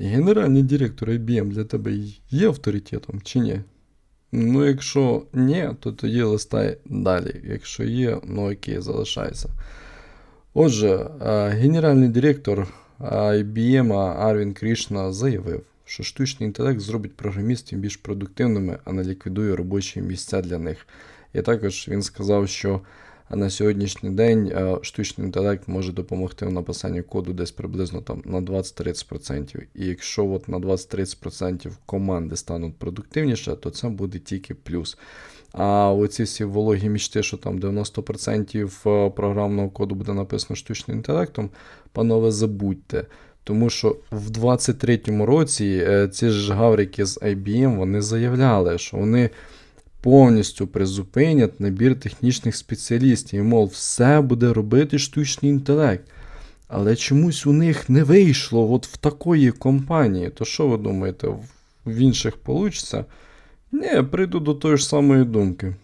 Генеральний директор IBM для тебе є авторитетом чи ні? Ну, якщо ні, то тоді листай далі. Якщо є, ну окей, залишайся. Отже, е, генеральний директор е, IBM Арвін Крішна заявив, що штучний інтелект зробить програмістів більш продуктивними, а не ліквідує робочі місця для них. І також він сказав, що на сьогоднішній день е, штучний інтелект може допомогти в написанні коду десь приблизно там на 20-30%. І якщо от на 20-30% команди стануть продуктивніше, то це буде тільки плюс. А оці всі вологі мічти, що там 90% програмного коду буде написано штучним інтелектом, панове, забудьте. Тому що в 23-му році е, ці ж гаврики з IBM вони заявляли, що вони повністю призупинять набір технічних спеціалістів. І, мов, все буде робити штучний інтелект. Але чомусь у них не вийшло от в такої компанії. То що ви думаєте, в- інших вийде? Ні, прийду до тої ж самої думки.